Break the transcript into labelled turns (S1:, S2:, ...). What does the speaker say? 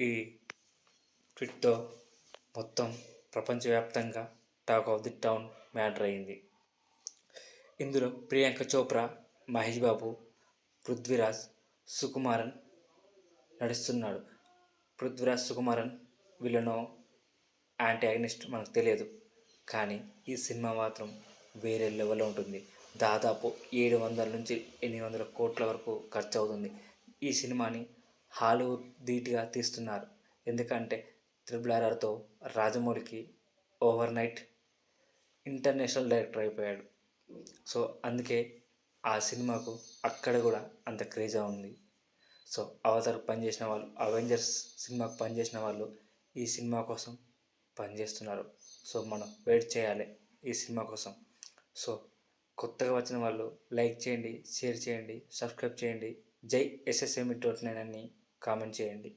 S1: ఈ ట్వీట్తో మొత్తం ప్రపంచవ్యాప్తంగా talk of the town matter అయింది. ఇందులో ప్రియాంక చోప్రా మహేష్ బాబు పృథ్వీరాజ్ సుకుమారన్ నడుస్తున్నాడు. పృథ్వీరాజ్ సుకుమారన్ విలనో యాంటీ అగ్నిస్ట్ మనకు తెలియదు. కానీ ఈ సినిమా మాత్రం వేరే లెవెల్లో ఉంటుంది. దాదాపు ఏడు వందల నుంచి ఎనిమిది వందల కోట్ల వరకు ఖర్చు అవుతుంది ఈ సినిమాని హాలీవుడ్ ధీటుగా తీస్తున్నారు. ఎందుకంటే త్రిబుల్ ఆర్ఆర్తో రాజమౌళికి ఓవర్ నైట్ ఇంటర్నేషనల్ డైరెక్టర్ అయిపోయాడు. సో అందుకే ఆ సినిమాకు అక్కడ కూడా అంత క్రేజా ఉంది. సో అవతార్ పనిచేసిన వాళ్ళు అవెంజర్స్ సినిమాకు పనిచేసిన వాళ్ళు ఈ సినిమా కోసం పనిచేస్తున్నారు. సో మనం వెయిట్ చేయాలి ఈ సినిమా కోసం. సో కొత్తగా వచ్చిన వాళ్ళు లైక్ చేయండి షేర్ చేయండి సబ్స్క్రైబ్ చేయండి. జై ఎస్ఎస్ఎంఈ డాట్ నైన్ అని కామెంట్ చేయండి.